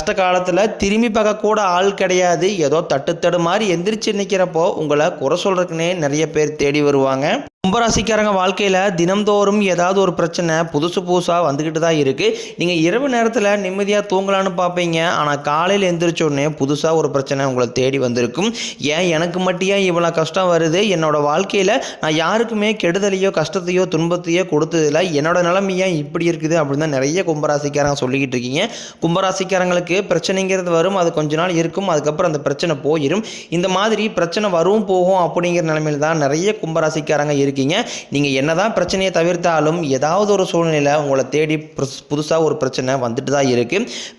கஷ்ட காலத்தில் திரும்பி பார்க்க கூட ஆள் கிடையாது. ஏதோ தட்டுத்தடு மாதிரி எந்திரிச்சு நிற்கிறப்போ உங்களை குறை சொல்கிறதுக்குனே நிறைய பேர் தேடி வருவாங்க. கும்பராசிக்காரங்க வாழ்க்கையில் தினம்தோறும் ஏதாவது ஒரு பிரச்சனை புதுசு புதுசாக வந்துக்கிட்டு தான் இருக்குது நீங்கள் இரவு நேரத்தில் நிம்மதியாக தூங்கலான்னு பார்ப்பீங்க. ஆனால் காலையில் எந்திரிச்ச புதுசாக ஒரு பிரச்சனை உங்களை தேடி வந்திருக்கும். ஏன் எனக்கு மட்டும் ஏன் இவ்வளோ கஷ்டம் வருது? என்னோடய வாழ்க்கையில் நான் யாருக்குமே கெடுதலையோ கஷ்டத்தையோ துன்பத்தையோ கொடுத்ததில்ல. என்னோடய நிலைமை ஏன் இப்படி இருக்குது அப்படின்னு தான் நிறைய கும்பராசிக்காரங்க சொல்லிக்கிட்டு இருக்கீங்க. கும்பராசிக்காரங்களுக்கு பிரச்சனைங்கிறது வரும். அது கொஞ்ச நாள் இருக்கும். அதுக்கப்புறம் அந்த பிரச்சனை போயிடும் இந்த மாதிரி பிரச்சனை வரும் போகும் அப்படிங்கிற நிலைமையில் தான் நிறைய கும்பராசிக்காரங்க இருக்கீங்க. நீங்கள் என்னதான் பிரச்சனையை தவிர்த்தாலும் ஏதாவது ஒரு சூழ்நிலை உங்களை தேடி புதுசாக ஒரு பிரச்சனை வந்துட்டு தான் இருக்குது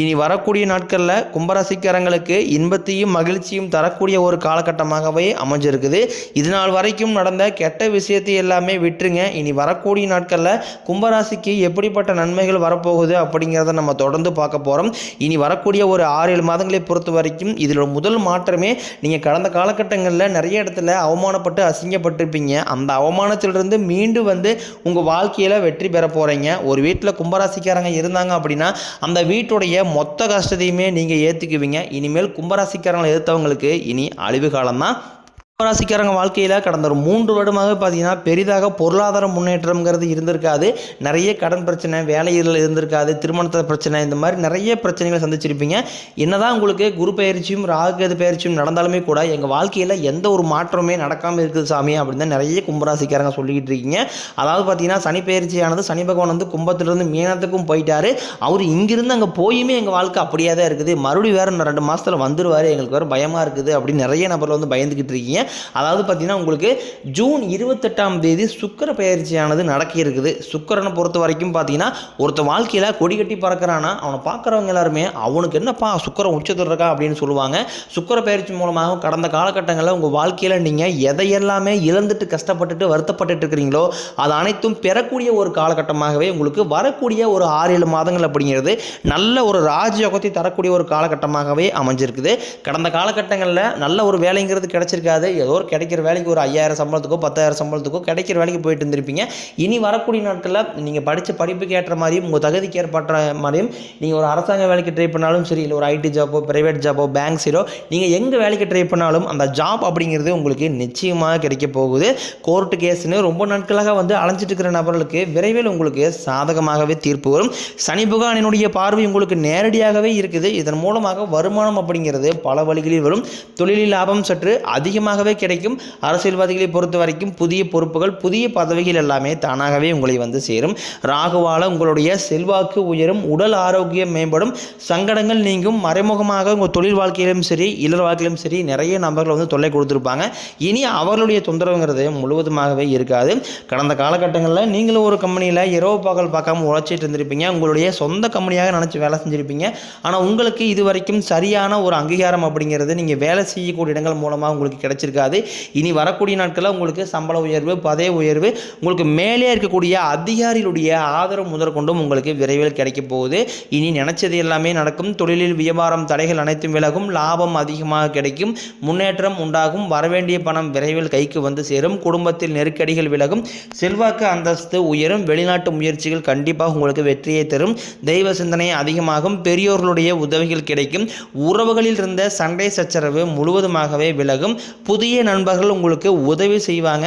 இனி வரக்கூடிய நாட்களில் கும்பராசிக்காரங்களுக்கு இன்பத்தையும் மகிழ்ச்சியும் தரக்கூடிய ஒரு காலகட்டமாகவே அமைஞ்சிருக்குது. இதனால் வரைக்கும் நடந்த கெட்ட விஷயத்தை எல்லாமே விட்டுருங்க. இனி வரக்கூடிய நாட்களில் கும்பராசிக்கு எப்படிப்பட்ட நன்மைகள் வரப்போகுது அப்படிங்கிறத நம்ம தொடர்ந்து பார்க்க போகிறோம் இனி வரக்கூடிய ஒரு ஆறு ஏழு மாதங்களை பொறுத்த வரைக்கும் இதில் முதல் மாற்றமே நீங்கள் கடந்த காலகட்டங்களில் நிறைய இடத்துல அவமானப்பட்டு அசிங்கப்பட்டிருப்பீங்க. அந்த அவமானத்திலிருந்து மீண்டும் வந்து உங்கள் வாழ்க்கையில் வெற்றி பெற போகிறீங்க ஒரு வீட்டில் கும்பராசிக்காரங்க இருந்தாங்க அப்படின்னா அந்த வீட்டுடைய மொத்த கஷ்டத்தையுமே நீங்கள் ஏற்றுக்குவீங்க இனிமேல் கும்பராசிக்காரங்களை எதிர்த்தவங்களுக்கு இனி அழிவு காலம்தான். ராசிக்காரங்க வாழ்க்கையில் கடந்த ஒரு மூன்று வருடமாக பார்த்தீங்கன்னா பெரிதாக பொருளாதார முன்னேற்றம்ங்கிறது இருந்திருக்காது. நிறைய கடன் பிரச்சனை வேலையில் இருந்திருக்காது திருமணத்தில் பிரச்சனை இந்த மாதிரி நிறைய பிரச்சனைகளை சந்திச்சிருப்பீங்க. என்னதான் உங்களுக்கு குரு பயிற்சியும் ராகுகேது பயிற்சியும் நடந்தாலுமே கூட எங்கள் வாழ்க்கையில் எந்த ஒரு மாற்றமே நடக்காமல் இருக்குது சாமி அப்படின்னு தான் நிறைய கும்பராசிக்காரங்க சொல்லிக்கிட்டு இருக்கீங்க. அதாவது பார்த்தீங்கன்னா சனி பயிற்சியானது சனி பகவான் வந்து கும்பத்திலிருந்து மீனத்துக்கும் போயிட்டார். அவர் இங்கிருந்து அங்கே போயுமே எங்கள் வாழ்க்கை அப்படியே தான் இருக்குது. மறுபடியும் வேறு ரெண்டு மாதத்தில் வந்துடுவார் எங்களுக்கு வேறு பயமாக இருக்குது அப்படின்னு நிறைய நபர்கள் வந்து பயந்துக்கிட்டு இருக்கீங்க. அதாவது பார்த்தீங்கன்னா உங்களுக்கு ஜூன் இருபத்தெட்டாம் தேதி சுக்கர பயிற்சியானது நடக்க இருக்குது. சுக்கரனை பொறுத்த வரைக்கும் பார்த்தீங்கன்னா ஒருத்த வாழ்க்கையில் கொடி கட்டி பறக்கிறானா அவனை பார்க்குறவங்க எல்லாருமே அவனுக்கு என்னப்பா சுக்கரம் உச்சத்தில் இருக்கா? அப்படின்னு சொல்லுவாங்க. சுக்கர பயிற்சி மூலமாக கடந்த காலகட்டங்களில் உங்கள் வாழ்க்கையில் நீங்கள் எதையெல்லாமே இழந்துட்டு கஷ்டப்பட்டுட்டு வருத்தப்பட்டுட்டு இருக்கிறீங்களோ அது அனைத்தும் பெறக்கூடிய ஒரு காலகட்டமாகவே உங்களுக்கு வரக்கூடிய ஒரு ஆறு ஏழு மாதங்கள் அப்படிங்கிறது நல்ல ஒரு ராஜயோகத்தை தரக்கூடிய ஒரு காலகட்டமாகவே அமைஞ்சிருக்குது. கடந்த காலகட்டங்களில் நல்ல ஒரு வேலைங்கிறது கிடைச்சிருக்காது. ஏதோ ஒரு கிடைக்கிற வேலைக்கு ஒரு ஐயாயிரம் சம்பளத்துக்கோ பத்தாயிரம் சம்பளத்துக்கோ கிடைக்கிற வேலைக்கு போயிட்டு இருந்திருப்பீங்க. இனி வரக்கூடிய நாட்களில் நீங்கள் படித்த படிப்புக்கு ஏற்ற மாதிரியும் உங்கள் தகுதிக்கு ஏற்பட்ட மாதிரியும் நீங்கள் ஒரு அரசாங்க வேலைக்கு ட்ரை பண்ணாலும் சரி இல்லை ஒரு ஐடி ஜாப்போ ப்ரைவேட் ஜாப்போ பேங்க் சீரோ நீங்கள் எங்கே வேலைக்கு ட்ரை பண்ணாலும் அந்த ஜாப் அப்படிங்கிறது உங்களுக்கு நிச்சயமாக கிடைக்க போகுது. கோர்ட்டு கேஸ்னு ரொம்ப நாட்களாக வந்து அலைஞ்சிட்டு இருக்கிற நபர்களுக்கு விரைவில் உங்களுக்கு சாதகமாகவே தீர்ப்பு வரும். சனி புகானினுடைய பார்வை உங்களுக்கு நேரடியாகவே இருக்குது. இதன் மூலமாக வருமானம் அப்படிங்கிறது பல வழிகளில் வரும். தொழிலில் லாபம் சற்று அதிகமாக தானாகவே கிடைக்கும். அரசியல்வாதிகளை பொறுத்த வரைக்கும் புதிய பொறுப்புகள் புதிய பதவிகள் எல்லாமே தானாகவே உங்களை வந்து சேரும். ராகுவால உங்களுடைய செல்வாக்கு உயரும் உடல் ஆரோக்கியம் மேம்படும் சங்கடங்கள் நீங்கும் மறைமுகமாக உங்கள் தொழில் வாழ்க்கையிலும் சரி இல்லற வாழ்க்கையிலும் சரி நிறைய நபர்கள் வந்து தொல்லை கொடுத்துருப்பாங்க. இனி அவர்களுடைய தொந்தரவுங்கிறது முழுவதுமாகவே இருக்காது. கடந்த காலகட்டங்களில் நீங்களும் ஒரு கம்பெனியில் இரவு பகல் பார்க்காம உழைச்சிட்டு இருந்திருப்பீங்க. உங்களுடைய சொந்த கம்பெனியாக நினச்சி வேலை செஞ்சுருப்பீங்க. ஆனால் உங்களுக்கு இது வரைக்கும் சரியான ஒரு அங்கீகாரம் அப்படிங்கிறது நீங்கள் வேலை செய்யக்கூடிய இடங்கள் மூலமாக உங்களுக்கு கிடைச்சிருக்கு. இருக்காது. இனி வரக்கூடிய நாட்களில் உங்களுக்கு சம்பள உயர்வு பதவி உயர்வு உங்களுக்கு மேலே இருக்கக்கூடிய அதிகாரிகளுடைய ஆதரவு முதற்கொண்டும் உங்களுக்கு விரைவில் கிடைக்க போகுது. இனி நினைச்சது எல்லாமே நடக்கும். தொழிலில் வியாபாரம் தடைகள் அனைத்தும் விலகும். லாபம் அதிகமாக கிடைக்கும். முன்னேற்றம் உண்டாகும். வரவேண்டிய பணம் விரைவில் கைக்கு வந்து சேரும். குடும்பத்தில் நெருக்கடிகள் விலகும். செல்வாக்கு அந்தஸ்து உயரும். வெளிநாட்டு முயற்சிகள் கண்டிப்பாக உங்களுக்கு வெற்றியை தரும். தெய்வ சிந்தனை அதிகமாகும். பெரியோர்களுடைய உதவிகள் கிடைக்கும். உறவுகளில் இருந்த சண்டை சச்சரவு முழுவதுமாகவே விலகும். புது புதிய நண்பர்கள் உங்களுக்கு உதவி செய்வாங்க.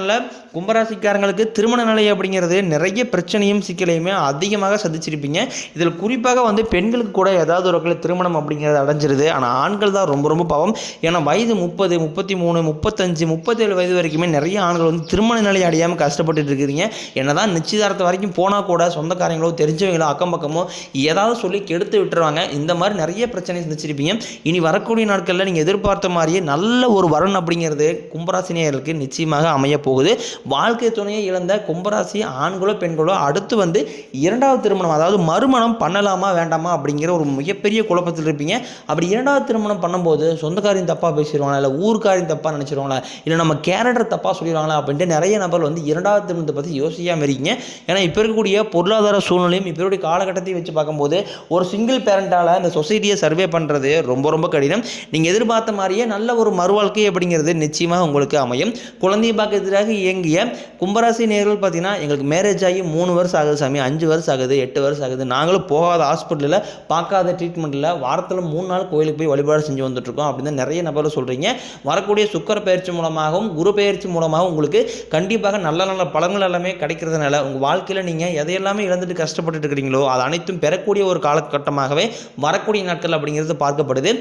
காலகட்டங்களில் கும்பராசிக்காரங்களுக்கு திருமண நிலை அப்படிங்கிறது நிறைய பிரச்சனையும் சிக்கலையுமே அதிகமாக சந்திச்சிருப்பீங்க. இதில் குறிப்பாக வந்து பெண்களுக்கு கூட ஏதாவது ஒரு வகையில் திருமணம் அப்படிங்கிறது அடைஞ்சிருது. ஆனால் ஆண்கள் தான் ரொம்ப ரொம்ப பாவம். ஏன்னா வயது முப்பது முப்பத்தி மூணு முப்பத்தஞ்சு முப்பத்தேழு வயது வரைக்குமே நிறைய ஆண்கள் வந்து திருமண நிலை அடையாமல் கஷ்டப்பட்டு இருக்கிறீங்க. என்னதான் நிச்சயதார்த்தம் வரைக்கும் போனால் கூட சொந்தக்காரங்களோ தெரிஞ்சவங்களோ அக்கம் பக்கமோ ஏதாவது சொல்லி கெடுத்து விட்டுருவாங்க. இந்த மாதிரி நிறைய பிரச்சனை சந்திச்சிருப்பீங்க. இனி வரக்கூடிய நாட்களில் நீங்கள் எதிர்பார்த்த மாதிரியே நல்ல ஒரு வரன் அப்படிங்கிறது கும்பராசினியர்களுக்கு நிச்சயமாக அமைய போகுது. வாழ்க்கை துணையை இழந்த கும்பராசி ஆண்களோ பெண்களோ அடுத்து வந்து இரண்டாவது திருமணம் அதாவது மறுமணம் பண்ணலாமா வேண்டாமா அப்படிங்கிற ஒரு மிகப்பெரிய குழப்பத்தில் இருப்பீங்க. அப்படி இரண்டாவது திருமணம் பண்ணும்போது சொந்தக்காரையும் தப்பாக பேசிடுவாங்களா இல்லை ஊருக்காரையும் தப்பாக நினச்சிருவாங்களா இல்லை நம்ம கேரக்டர் தப்பாக சொல்லிடுவாங்களா அப்படின்ட்டு நிறைய நபர் வந்து இரண்டாவது திருமணத்தை பற்றி யோசிக்காமல் இருக்கீங்க. ஏன்னா இப்போ இருக்கக்கூடிய பொருளாதார சூழ்நிலையும் இப்போ இருக்கக்கூடிய காலகட்டத்தையும் வச்சு பார்க்கும்போது ஒரு சிங்கிள் பேரண்டால் இந்த சொசைட்டியை சர்வே பண்ணுறது ரொம்ப ரொம்ப கடினம். நீங்கள் எதிர்பார்த்த மாதிரியே நல்ல ஒரு மறுவாழ்க்கை அப்படிங்கிறது நிச்சயமாக உங்களுக்கு அமையும். குழந்தை பார்க்கறதுக்காக இருக்கக்கூடிய கும்பராசி நேர்கள் பார்த்தீங்கன்னா எங்களுக்கு மேரேஜ் ஆகி மூணு வருஷம் ஆகுது சாமி அஞ்சு வருஷம் ஆகுது எட்டு வருஷம் ஆகுது. நாங்களும் போகாத ஹாஸ்பிட்டலில் பார்க்காத ட்ரீட்மெண்ட்டில் வாரத்தில் மூணு நாள் கோயிலுக்கு போய் வழிபாடு செஞ்சு வந்துட்டுருக்கோம் அப்படின்னு நிறைய நபர்கள் சொல்கிறீங்க வரக்கூடிய சுக்கர பயிற்சி மூலமாகவும் குரு பயிற்சி மூலமாகவும் உங்களுக்கு கண்டிப்பாக நல்ல நல்ல பழங்கள் எல்லாமே கிடைக்கிறதுனால உங்கள் வாழ்க்கையில் நீங்கள் எதையெல்லாமே இழந்துட்டு கஷ்டப்பட்டுட்டு இருக்கிறீங்களோ அது அனைத்தும் பெறக்கூடிய ஒரு காலகட்டமாகவே வரக்கூடிய நாட்கள் அப்படிங்கிறது பார்க்கப்படுது.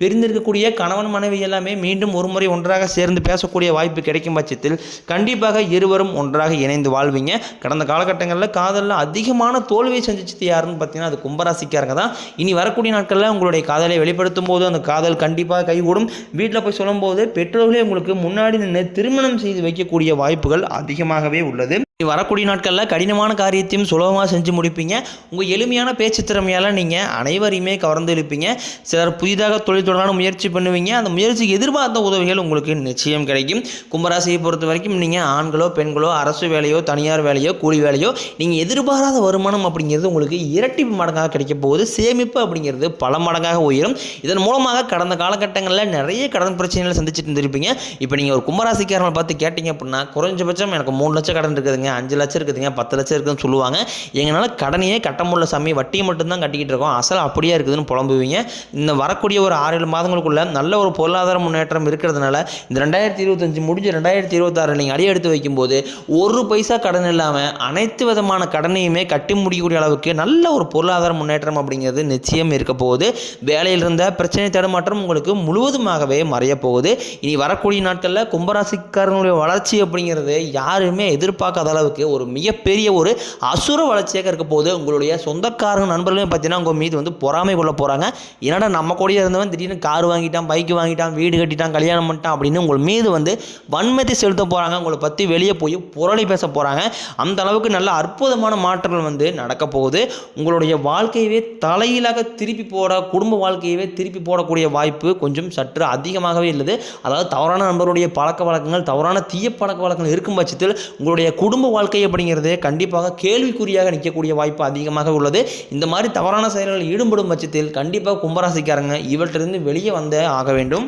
பிரிந்திருக்கக்கூடிய கணவன் மனைவி எல்லாமே மீண்டும் ஒரு முறை ஒன்றாக சேர்ந்து பேசக்கூடிய வாய்ப்பு கிடைக்கும் பட்சத்தில் கண்டிப்பாக இருவரும் ஒன்றாக இணைந்து வாழ்வீங்க. கடந்த காலகட்டங்களில் காதலில் அதிகமான தோல்வியை சந்திச்சது யாருன்னு பார்த்தீங்கன்னா அது கும்பராசிக்காரங்க தான். இனி வரக்கூடிய நாட்களில் உங்களுடைய காதலை வெளிப்படுத்தும் போது அந்த காதல் கண்டிப்பாக கைகூடும். வீட்டில் போய் சொல்லும்போது பெற்றோர்களே உங்களுக்கு முன்னாடி நின்று திருமணம் செய்து வைக்கக்கூடிய வாய்ப்புகள் அதிகமாகவே உள்ளது. வரக்கூடிய நாட்களில் கடினமான காரியத்தையும் சுலபமாக செஞ்சு முடிப்பீங்க. உங்கள் எளிமையான பேச்சு திறமையால் நீங்கள் அனைவரையுமே கவர்ந்து இழுப்பீங்க. சிலர் புதிதாக தொழில் தொடரான முயற்சி பண்ணுவீங்க. அந்த முயற்சிக்கு எதிர்பார்த்த உதவிகள் உங்களுக்கு நிச்சயம் கிடைக்கும். கும்பராசியை பொறுத்த வரைக்கும் நீங்கள் ஆண்களோ பெண்களோ அரசு வேலையோ தனியார் வேலையோ கூலி வேலையோ நீங்கள் எதிர்பாராத வருமானம் அப்படிங்கிறது உங்களுக்கு இரட்டிப்பு மடங்காக கிடைக்க போகுது. சேமிப்பு அப்படிங்கிறது பல மடங்காக உயரும். இதன் மூலமாக கடந்த காலகட்டங்களில் நிறைய கடன் பிரச்சனைகளை சந்திச்சுட்டு இருந்திருப்பீங்க. இப்போ நீங்கள் ஒரு கும்பராசிக்காரங்களை பார்த்து கேட்டிங்க அப்படின்னா குறைஞ்சபட்சம் எனக்கு மூணு லட்சம் கடன் இருக்குதுங்க. அஞ்சு லட்சம் இருக்குதுங்க. பத்து லட்சம் இருக்குதுன்னு சொல்லுவாங்க. எங்களால் கடனையே கட்ட முடியல சாமி. வட்டியை மட்டும்தான் கட்டிக்கிட்டு இருக்கோம். அசல் அப்படியே இருக்குதுன்னு புலம்புவீங்க. இந்த வரக்கூடிய ஒரு ஆறு ஏழு மாதங்களுக்குள்ள நல்ல ஒரு பொருளாதார முன்னேற்றம் இருக்கிறதுனால இந்த ரெண்டாயிரத்தி இருபத்தஞ்சு முடிஞ்சு ரெண்டாயிரத்தி இருபத்தாறு நீங்கள் அடி எடுத்து வைக்கும்போது ஒரு பைசா கடன் இல்லாமல் அனைத்து விதமான கடனையுமே கட்டி முடிக்கக்கூடிய அளவுக்கு நல்ல ஒரு பொருளாதார முன்னேற்றம் அப்படிங்கிறது நிச்சயம் இருக்க போகுது. வேலையில் இருந்த பிரச்சனை தடுமாற்றம் உங்களுக்கு முழுவதுமாகவே மறைய போகுது. இனி வரக்கூடிய நாட்களில் கும்பராசிக்காரனுடைய வளர்ச்சி அப்படிங்கிறது யாருமே எதிர்பார்க்காத அளவுக்கு ஒரு மிகப்பெரிய ஒரு அசுர வளர்ச்சியாக இருக்க போது உங்களுடைய சொந்தக்காரங்க நண்பர்களையும் பார்த்தீங்கன்னா உங்கள் மீது வந்து பொறாமை கொள்ள போகிறாங்க என்னடா நம்ம கூடயே இருந்தவன் திடீர்னு கார் வாங்கிட்டான் பைக் வாங்கிட்டான் வீடு கட்டிட்டான் கல்யாணம் பண்ணிட்டான் அப்படின்னு உங்கள் மீது வந்து வன்மத்தை செலுத்த போகிறாங்க உங்களை பற்றி வெளியே போய் புரளி பேச போகிறாங்க அந்த அளவுக்கு நல்ல அற்புதமான மாற்றங்கள் வந்து நடக்க போகுது. உங்களுடைய வாழ்க்கையவே தலையிலாக திருப்பி போட குடும்ப வாழ்க்கையவே திருப்பி போடக்கூடிய வாய்ப்பு கொஞ்சம் சற்று அதிகமாகவே இல்லது அதாவது தவறான நண்பருடைய பழக்க வழக்கங்கள் தவறான தீய பழக்க வழக்கங்கள் இருக்கும் பட்சத்தில் உங்களுடைய குடும்ப குடும்ப வாழ்க்கை அப்படிங்கிறது கண்டிப்பாக கேள்விக்குறியாக நிற்கக்கூடிய வாய்ப்பு அதிகமாக உள்ளது. இந்த மாதிரி தவறான செயல்களில் ஈடுபடும் பட்சத்தில் கண்டிப்பாக கும்பராசிக்காரங்க இவற்றிலிருந்து வெளியே வந்தே ஆக வேண்டும்.